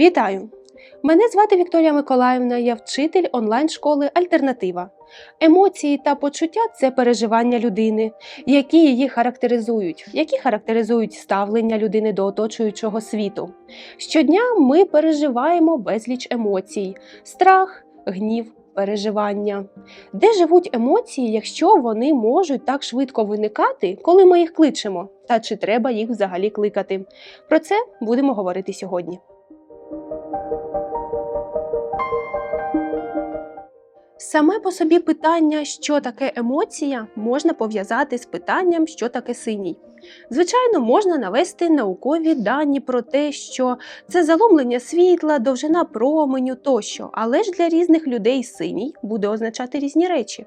Вітаю! Мене звати Вікторія Миколаївна, я вчитель онлайн-школи Альтернатива. Емоції та почуття це переживання людини, які її характеризують, які характеризують ставлення людини до оточуючого світу. Щодня ми переживаємо безліч емоцій: страх, гнів, переживання. Де живуть емоції, якщо вони можуть так швидко виникати, коли ми їх кличемо? Та чи треба їх взагалі кликати? Про це будемо говорити сьогодні. Саме по собі питання, що таке емоція, можна пов'язати з питанням, що таке синій. Звичайно, можна навести наукові дані про те, що це заломлення світла, довжина променю тощо, але ж для різних людей синій буде означати різні речі.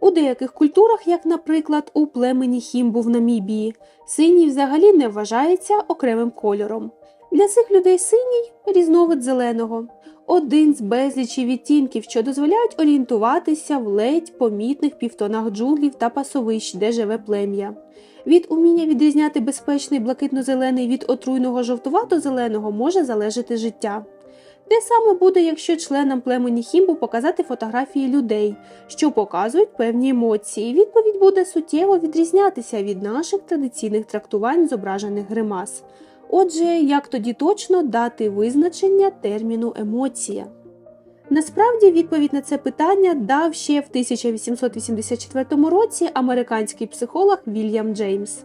У деяких культурах, як, наприклад, у племені хімбу в Намібії, синій взагалі не вважається окремим кольором. Для цих людей синій різновид зеленого один з безлічі відтінків, що дозволяють орієнтуватися в ледь помітних півтонах джунглів та пасовищ, де живе плем'я. Від уміння відрізняти безпечний блакитно-зелений від отруйного жовтувато-зеленого може залежати життя. Те саме буде, якщо членам племені хімбу показати фотографії людей, що показують певні емоції. Відповідь буде суттєво відрізнятися від наших традиційних трактувань зображених гримас. Отже, як тоді точно дати визначення терміну емоція? Насправді відповідь на це питання дав ще в 1884 році американський психолог Вільям Джеймс.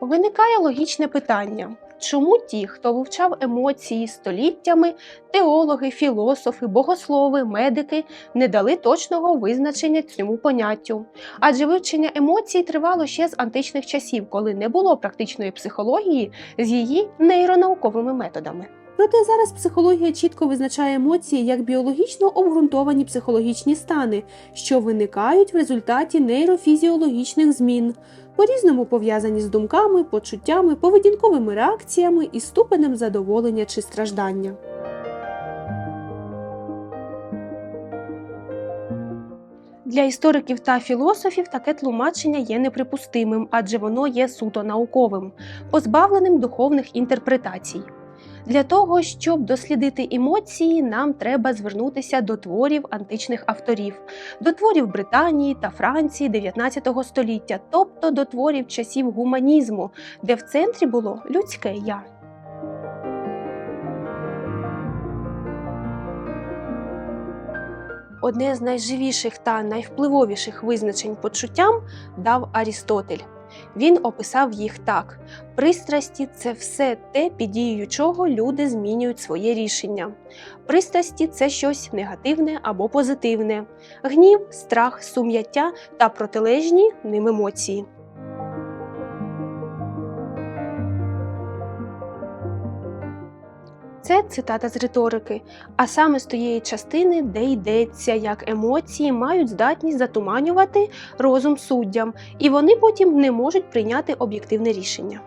Виникає логічне питання. Чому ті, хто вивчав емоції століттями, теологи, філософи, богослови, медики не дали точного визначення цьому поняттю? Адже вивчення емоцій тривало ще з античних часів, коли не було практичної психології з її нейронауковими методами. Проте зараз психологія чітко визначає емоції як біологічно обґрунтовані психологічні стани, що виникають в результаті нейрофізіологічних змін, по-різному пов'язані з думками, почуттями, поведінковими реакціями і ступенем задоволення чи страждання. Для істориків та філософів таке тлумачення є неприпустимим, адже воно є суто науковим, позбавленим духовних інтерпретацій. Для того, щоб дослідити емоції, нам треба звернутися до творів античних авторів, до творів Британії та Франції 19 століття, тобто до творів часів гуманізму, де в центрі було людське я. Одне з найживіших та найвпливовіших визначень почуттям дав Арістотель. Він описав їх так: пристрасті це все те, під дією чого люди змінюють своє рішення. Пристрасті це щось негативне або позитивне, гнів, страх, сум'яття та протилежні ним емоції. Це цитата з риторики, а саме з тієї частини, де йдеться, як емоції мають здатність затуманювати розум суддям, і вони потім не можуть прийняти об'єктивне рішення.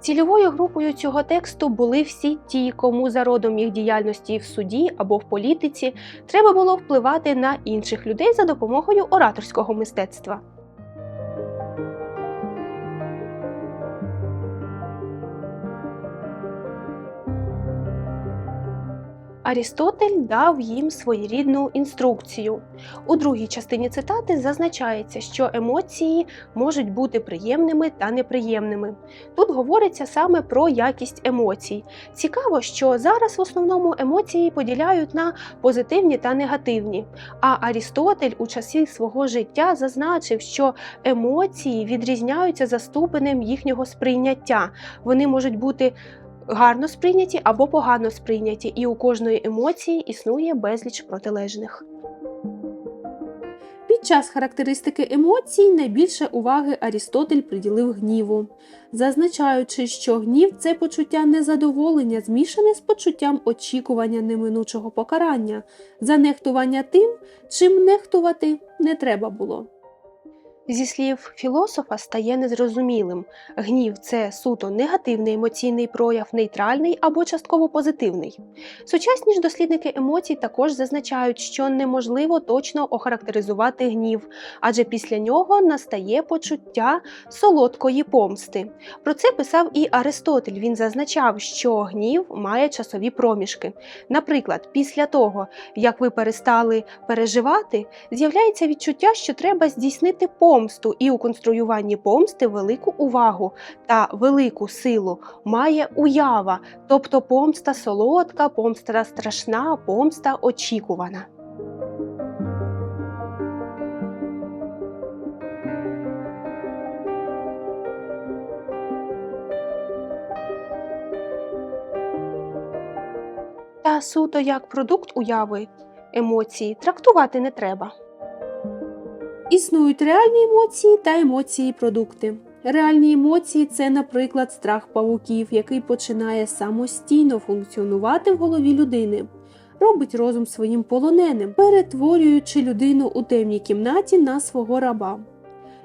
Цільовою групою цього тексту були всі ті, кому за родом їх діяльності в суді або в політиці треба було впливати на інших людей за допомогою ораторського мистецтва. Арістотель дав їм своєрідну інструкцію. У другій частині цитати зазначається, що емоції можуть бути приємними та неприємними. Тут говориться саме про якість емоцій. Цікаво, що зараз в основному емоції поділяють на позитивні та негативні. А Арістотель у часі свого життя зазначив, що емоції відрізняються за ступенем їхнього сприйняття. Вони можуть бути гарно сприйняті або погано сприйняті, і у кожної емоції існує безліч протилежних. Під час характеристики емоцій найбільше уваги Арістотель приділив гніву, зазначаючи, що гнів це почуття незадоволення, змішане з почуттям очікування неминучого покарання, занехтування тим, чим нехтувати не треба було. Зі слів філософа стає незрозумілим. Гнів це суто негативний емоційний прояв, нейтральний або частково позитивний. Сучасні ж дослідники емоцій також зазначають, що неможливо точно охарактеризувати гнів, адже після нього настає почуття солодкої помсти. Про це писав і Аристотель. Він зазначав, що гнів має часові проміжки. Наприклад, після того, як ви перестали переживати, з'являється відчуття, що треба здійснити помсту, і у конструюванні помсти велику увагу та велику силу має уява, тобто помста солодка, помста страшна, помста очікувана. Та суто як продукт уяви емоції трактувати не треба. Існують реальні емоції та емоції-продукти. Реальні емоції це, наприклад, страх павуків, який починає самостійно функціонувати в голові людини, робить розум своїм полоненим, перетворюючи людину у темній кімнаті на свого раба.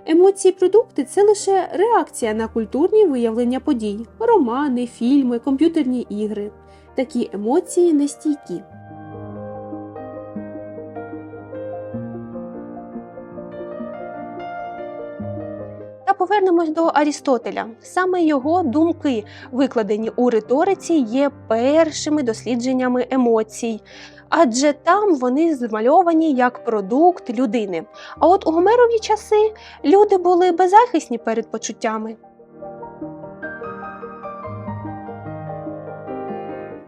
Емоції-продукти це лише реакція на культурні виявлення подій, романи, фільми, комп'ютерні ігри. Такі емоції нестійкі. Повернемось до Арістотеля. Саме його думки, викладені у риториці, є першими дослідженнями емоцій, адже там вони змальовані як продукт людини. А от у Гомерові часи люди були беззахисні перед почуттями.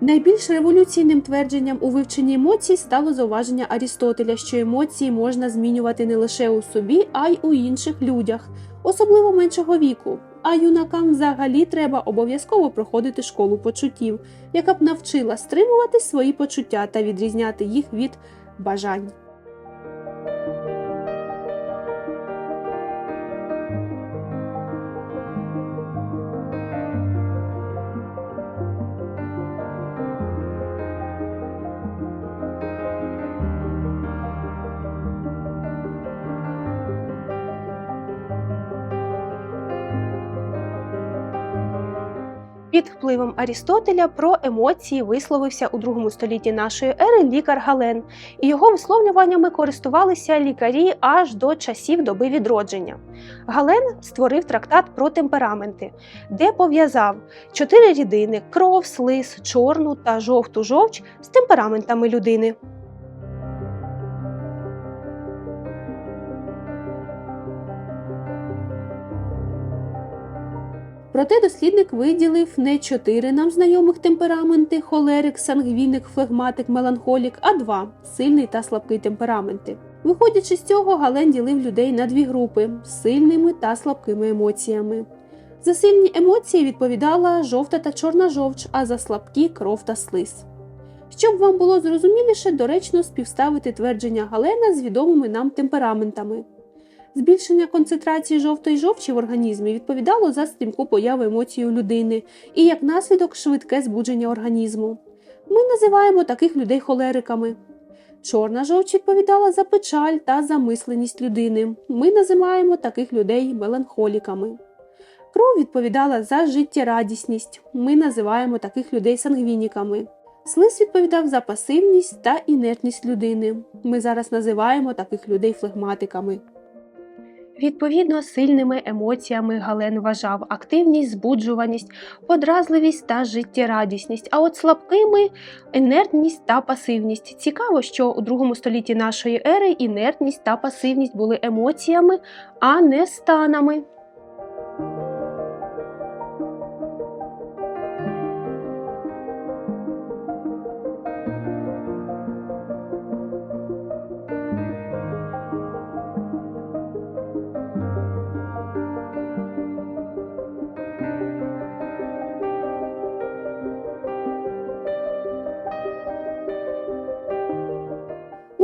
Найбільш революційним твердженням у вивченні емоцій стало зауваження Арістотеля, що емоції можна змінювати не лише у собі, а й у інших людях, особливо меншого віку. А юнакам взагалі треба обов'язково проходити школу почуттів, яка б навчила стримувати свої почуття та відрізняти їх від бажань. Під впливом Арістотеля про емоції висловився у другому столітті нашої ери лікар Гален, і його висловлюваннями користувалися лікарі аж до часів доби відродження. Гален створив трактат про темпераменти, де пов'язав чотири рідини кров, слиз, чорну та жовту жовч з темпераментами людини. Проте дослідник виділив не чотири нам знайомих темпераменти холерик, сангвіник, флегматик, меланхолік, а два сильний та слабкий темпераменти. Виходячи з цього, Гален ділив людей на дві групи сильними та слабкими емоціями. За сильні емоції відповідала жовта та чорна жовч, а за слабкі кров та слиз. Щоб вам було зрозуміліше, доречно співставити твердження Галена з відомими нам темпераментами. Збільшення концентрації жовтої жовчі в організмі відповідало за стрімку появу емоцій у людини і як наслідок швидке збудження організму. Ми називаємо таких людей холериками. Чорна жовч відповідала за печаль та замисленість людини. Ми називаємо таких людей меланхоліками. Кров відповідала за життєрадісність. Ми називаємо таких людей сангвініками. Слиз відповідав за пасивність та інертність людини. Ми зараз називаємо таких людей флегматиками. Відповідно, сильними емоціями Гален вважав активність, збуджуваність, подразливість та життєрадісність, а от слабкими інертність та пасивність. Цікаво, що у другому столітті нашої ери інертність та пасивність були емоціями, а не станами.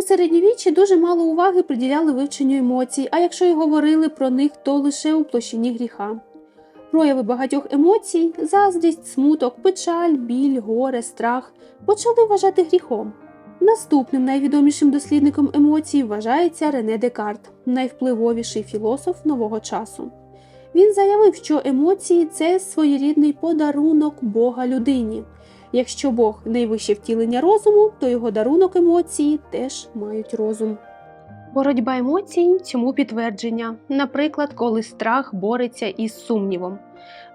Середньовіччі дуже мало уваги приділяли вивченню емоцій, а якщо й говорили про них, то лише у площині гріха. Прояви багатьох емоцій заздрість, смуток, печаль, біль, горе, страх почали вважати гріхом. Наступним найвідомішим дослідником емоцій вважається Рене Декарт, найвпливовіший філософ нового часу. Він заявив, що емоції це своєрідний подарунок Бога людині. Якщо Бог найвище втілення розуму, то його дарунок емоції теж мають розум. Боротьба емоцій цьому підтвердження, наприклад, коли страх бореться із сумнівом.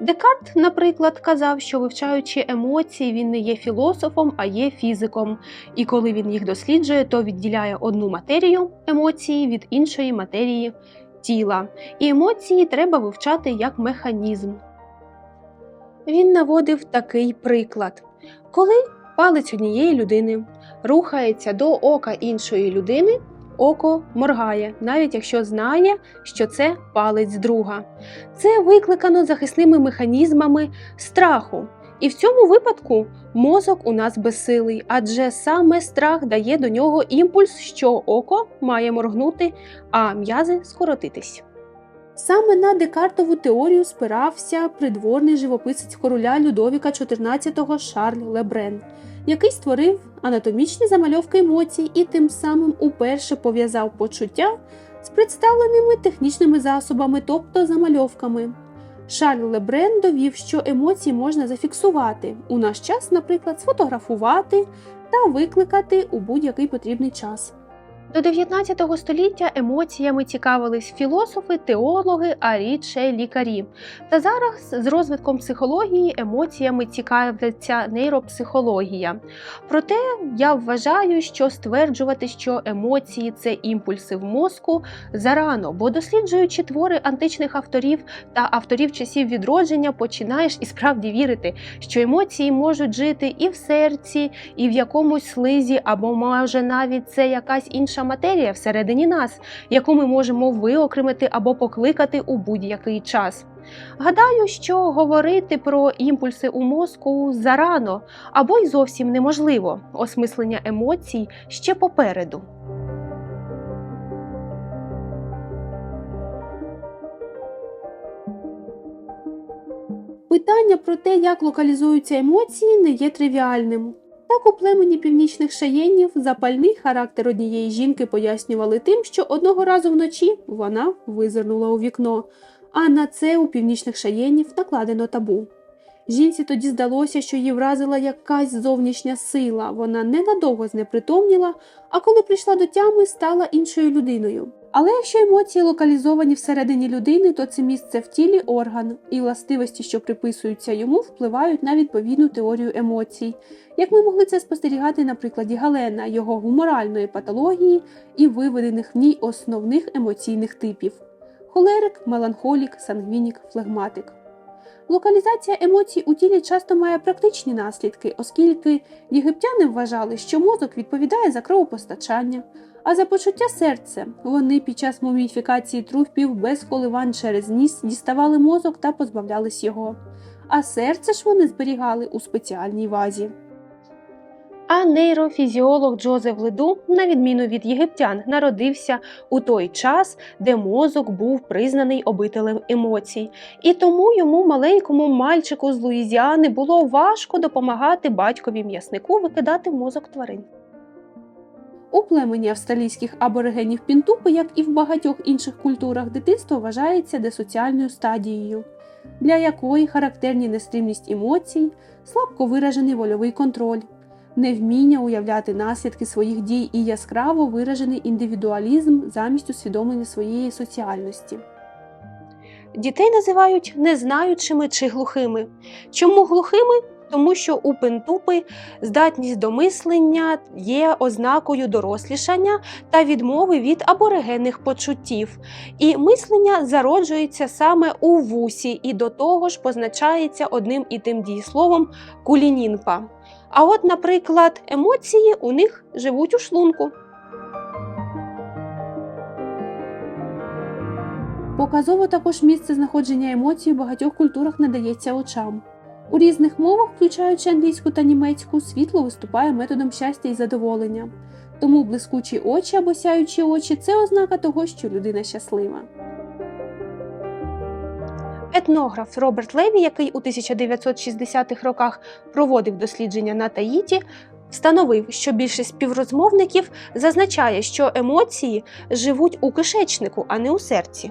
Декарт, наприклад, казав, що вивчаючи емоції, він не є філософом, а є фізиком, і коли він їх досліджує, то відділяє одну матерію емоції від іншої матерії тіла. І емоції треба вивчати як механізм. Він наводив такий приклад: коли палець однієї людини рухається до ока іншої людини, око моргає, навіть якщо знає, що це палець друга. Це викликано захисними механізмами страху. І в цьому випадку мозок у нас безсилий, адже саме страх дає до нього імпульс, що око має моргнути, а м'язи скоротитись. Саме на Декартову теорію спирався придворний живописець короля Людовіка XIV Шарль Лебрен, який створив анатомічні замальовки емоцій і тим самим уперше пов'язав почуття з представленими технічними засобами, тобто замальовками. Шарль Лебрен довів, що емоції можна зафіксувати у наш час, наприклад, сфотографувати та викликати у будь-який потрібний час. До 19 століття емоціями цікавились філософи, теологи, а рідше лікарі. Та зараз з розвитком психології емоціями цікавиться нейропсихологія. Проте я вважаю, що стверджувати, що емоції це імпульси в мозку зарано, бо досліджуючи твори античних авторів та авторів часів відродження, починаєш і справді вірити, що емоції можуть жити і в серці, і в якомусь слизі, або може навіть це якась інша матерія всередині нас, яку ми можемо виокремити або покликати у будь-який час. Гадаю, що говорити про імпульси у мозку зарано або й зовсім неможливо. Осмислення емоцій ще попереду. Питання про те, як локалізуються емоції, не є тривіальним. Так у племені північних шаєнів запальний характер однієї жінки пояснювали тим, що одного разу вночі вона визирнула у вікно, а на це у північних шаєнів накладено табу. Жінці тоді здалося, що її вразила якась зовнішня сила. Вона ненадовго знепритомніла, а коли прийшла до тями, стала іншою людиною. Але якщо емоції локалізовані всередині людини, то це місце в тілі орган, і властивості, що приписуються йому, впливають на відповідну теорію емоцій. Як ми могли це спостерігати на прикладі Галена, його гуморальної патології і виведених в ній основних емоційних типів: холерик, меланхолік, сангвінік, флегматик. Локалізація емоцій у тілі часто має практичні наслідки, оскільки єгиптяни вважали, що мозок відповідає за кровопостачання, а за почуття серця вони під час муміфікації трупів без коливань через ніс діставали мозок та позбавлялись його. А серце ж вони зберігали у спеціальній вазі. А нейрофізіолог Джозеф Леду, на відміну від єгиптян, народився у той час, де мозок був признаний обителем емоцій, і тому йому маленькому мальчику з Луїзіани було важко допомагати батькові м'яснику викидати мозок тварин. У племені австралійських аборигенів Пінтупи, як і в багатьох інших культурах, дитинство вважається десоціальною стадією, для якої характерні нестримність емоцій, слабко виражений вольовий контроль, невміння уявляти наслідки своїх дій і яскраво виражений індивідуалізм замість усвідомлення своєї соціальності. Дітей називають незнаючими чи глухими. Чому глухими? Тому що у пентупи здатність до мислення є ознакою дорослішання та відмови від аборигенних почуттів, і мислення зароджується саме у вусі і до того ж позначається одним і тим дієсловом кулінінпа. А от, наприклад, емоції у них живуть у шлунку. Показово також місце знаходження емоцій у багатьох культурах надається очам. У різних мовах, включаючи англійську та німецьку, світло виступає методом щастя і задоволення. Тому блискучі очі або сяючі очі це ознака того, що людина щаслива. Етнограф Роберт Леві, який у 1960-х роках проводив дослідження на Таїті, встановив, що більшість співрозмовників зазначає, що емоції живуть у кишечнику, а не у серці.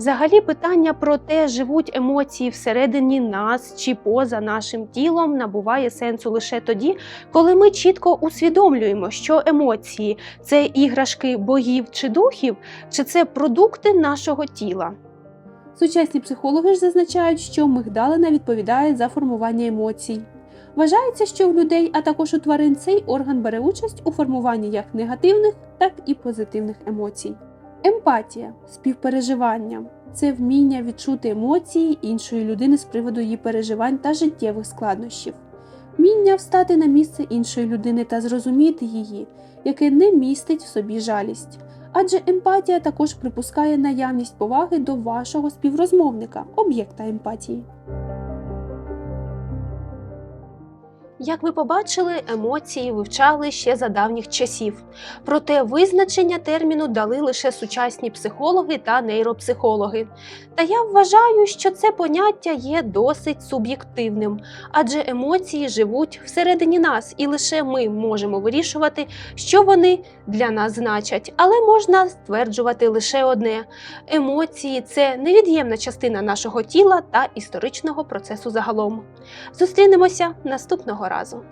Взагалі, питання про те, живуть емоції всередині нас чи поза нашим тілом, набуває сенсу лише тоді, коли ми чітко усвідомлюємо, що емоції це іграшки богів чи духів, чи це продукти нашого тіла. Сучасні психологи ж зазначають, що мигдалина відповідає за формування емоцій. Вважається, що в людей, а також у тварин цей орган бере участь у формуванні як негативних, так і позитивних емоцій. Емпатія співпереживання це вміння відчути емоції іншої людини з приводу її переживань та життєвих складнощів, вміння встати на місце іншої людини та зрозуміти її, яке не містить в собі жалість. Адже емпатія також припускає наявність поваги до вашого співрозмовника, об'єкта емпатії. Як ви побачили, емоції вивчали ще за давніх часів. Проте визначення терміну дали лише сучасні психологи та нейропсихологи. Та я вважаю, що це поняття є досить суб'єктивним, адже емоції живуть всередині нас, і лише ми можемо вирішувати, що вони для нас значать. Але можна стверджувати лише одне: емоції це невід'ємна частина нашого тіла та історичного процесу загалом. Зустрінемося наступного разу.